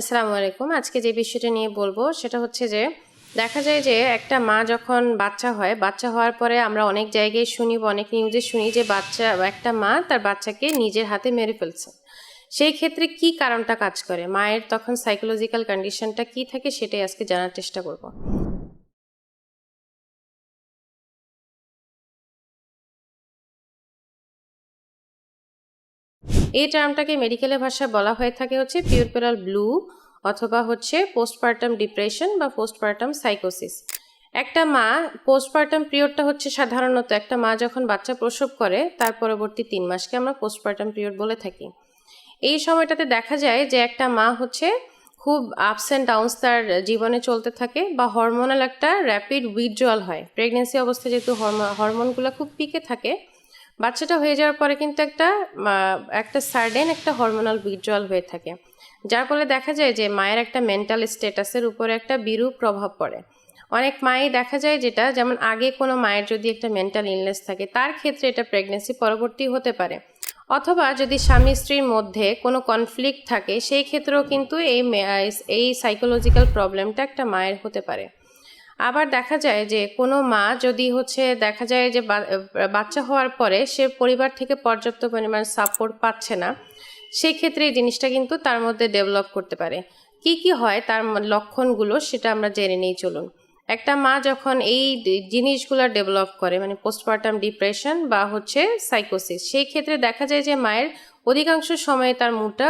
আসসালামু আলাইকুম। আজকে যে বিষয়টা নিয়ে বলব সেটা হচ্ছে যে, দেখা যায় যে একটা মা যখন বাচ্চা হয়, বাচ্চা হওয়ার পরে আমরা অনেক জায়গায় শুনি বা অনেক নিউজে শুনি যে বাচ্চা একটা মা তার বাচ্চাকে নিজের হাতে মেরে ফেলছে। সেই ক্ষেত্রে কি কারণটা কাজ করে? মায়ের তখন সাইকোলজিক্যাল কন্ডিশনটা কি থাকে সেটাই আজকে জানার চেষ্টা করব। এই টার্মটাকে মেডিকেলের ভাষায় বলা হয়ে থাকে হচ্ছে পিউরপেরাল ব্লু অথবা হচ্ছে পোস্টপার্টাম ডিপ্রেশন বা পোস্টপার্টাম সাইকোসিস একটা মা পোস্টপার্টাম পিরিয়ডটা হচ্ছে সাধারণত একটা মা যখন বাচ্চা প্রসব করে, তার পরবর্তী তিন মাসকে আমরা পোস্টপার্টাম পিরিয়ড বলে থাকি। এই সময়টাতে দেখা যায় যে একটা মা হচ্ছে খুব আপস অ্যান্ড ডাউনস তার জীবনে চলতে থাকে বা হরমোনাল একটা র্যাপিড উইথড্রয়াল হয়। প্রেগনেন্সি অবস্থায় যেহেতু হরমোনগুলো খুব পিকে থাকে বাচ্চাটা হয়ে যাওয়ার পরে কিন্তু একটা একটা সার্ডেন একটা হরমোনাল উইথড্রয়াল হয়ে থাকে। যার ফলে দেখা যায় যে মায়ের একটা মেন্টাল স্ট্যাটাসের উপরে একটা বিরূপ প্রভাব পড়ে। অনেক মাই দেখা যায় যেটা, যেমন আগে কোনো মায়ের যদি একটা মেন্টাল ইলনেস থাকে, তার ক্ষেত্রে এটা প্রেগনেন্সি পরবর্তী হতে পারে। অথবা যদি স্বামী স্ত্রীর মধ্যে কোনো কনফ্লিক্ট থাকে, সেই ক্ষেত্রেও কিন্তু এই এই সাইকোলজিক্যাল প্রবলেমটা একটা মায়ের হতে পারে। আবার দেখা যায় যে কোনো মা যদি হচ্ছে দেখা যায় যে বাচ্চা হওয়ার পরে সে পরিবার থেকে পর্যাপ্ত পরিমাণ সাপোর্ট পাচ্ছে না সেই ক্ষেত্রে এই জিনিসটা কিন্তু তার মধ্যে ডেভেলপ করতে পারে। কি কি হয় তার লক্ষণগুলো সেটা আমরা জেনে নিই, চলুন। একটা মা যখন এই জিনিসগুলো ডেভেলপ করে মানে পোস্টপার্টাম ডিপ্রেশন বা হচ্ছে সাইকোসিস সেই ক্ষেত্রে দেখা যায় যে মায়ের অধিকাংশ সময়ে তার মুডটা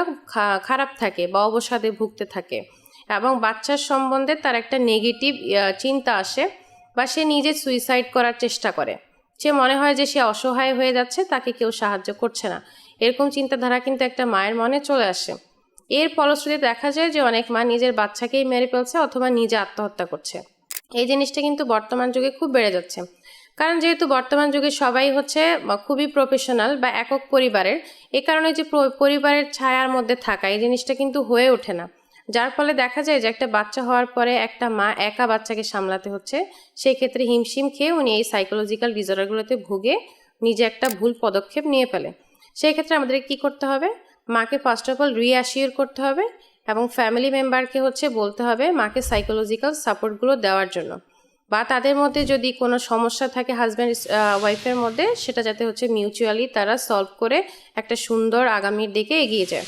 খারাপ থাকে বা অবসাদে ভুগতে থাকে। এবং বাচ্চার সম্বন্ধে তার একটা নেগেটিভ চিন্তা আসে বা সে নিজে সুইসাইড করার চেষ্টা করে। সে মনে হয় যে সে অসহায় হয়ে যাচ্ছে, তাকে কেউ সাহায্য করছে না। এরকম চিন্তাধারা কিন্তু একটা মায়ের মনে চলে আসে। এর ফলশ্রুতিতে দেখা যায় যে অনেক মা নিজের বাচ্চাকেই মেরে ফেলছে অথবা নিজে আত্মহত্যা করছে। এই জিনিসটা কিন্তু বর্তমান যুগে খুব বেড়ে যাচ্ছে। কারণ যেহেতু বর্তমান যুগে সবাই হচ্ছে খুবই প্রফেশনাল বা একক পরিবারের, এ কারণে যে পরিবারের ছায়ার মধ্যে থাকা, এই জিনিসটা কিন্তু হয়ে ওঠে না। যার ফলে দেখা যায় যে একটা বাচ্চা হওয়ার পরে একটা মা একা বাচ্চাকে সামলাতে হচ্ছে সেই ক্ষেত্রে হিমশিম খেয়ে উনি এই সাইকোলজিক্যাল ডিসঅর্ডারগুলোতে ভুগে নিজে একটা ভুল পদক্ষেপ নিয়ে ফেলে। সেই ক্ষেত্রে আমাদের কি করতে হবে? মাকে ফার্স্ট অফ অল রিঅ্যাসিওর করতে হবে এবং ফ্যামিলি মেম্বারকে হচ্ছে বলতে হবে মাকে সাইকোলজিক্যাল সাপোর্টগুলো দেওয়ার জন্য। বা তাদের মধ্যে যদি কোনো সমস্যা থাকে হাজব্যান্ড ওয়াইফের মধ্যে, সেটা যাতে হচ্ছে মিউচুয়ালি তারা সলভ করে একটা সুন্দর আগামীর দিকে এগিয়ে যায়।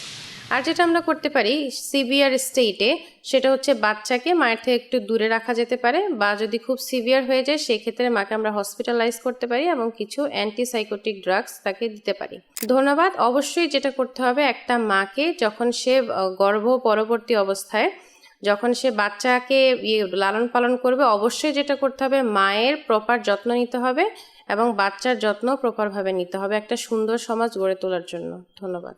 আর যেটা আমরা করতে পারি সিভিয়ার স্টেটে সেটা হচ্ছে বাচ্চাকে মায়ের থেকে একটু দূরে রাখা যেতে পারে বা যদি খুব সিভিয়ার হয়ে যায়, সেক্ষেত্রে মাকে আমরা হসপিটালাইজ করতে পারি এবং কিছু অ্যান্টিসাইকোটিক ড্রাগস তাকে দিতে পারি। ধন্যবাদ। অবশ্যই যেটা করতে হবে, একটা মাকে যখন সে গর্ভ পরবর্তী অবস্থায় যখন সে বাচ্চাকে ইয়ে লালন পালন করবে, অবশ্যই যেটা করতে হবে, মায়ের প্রপার যত্ন নিতে হবে এবং বাচ্চার যত্ন প্রপারভাবে নিতে হবে। একটা সুন্দর সমাজ গড়ে তোলার জন্য। ধন্যবাদ।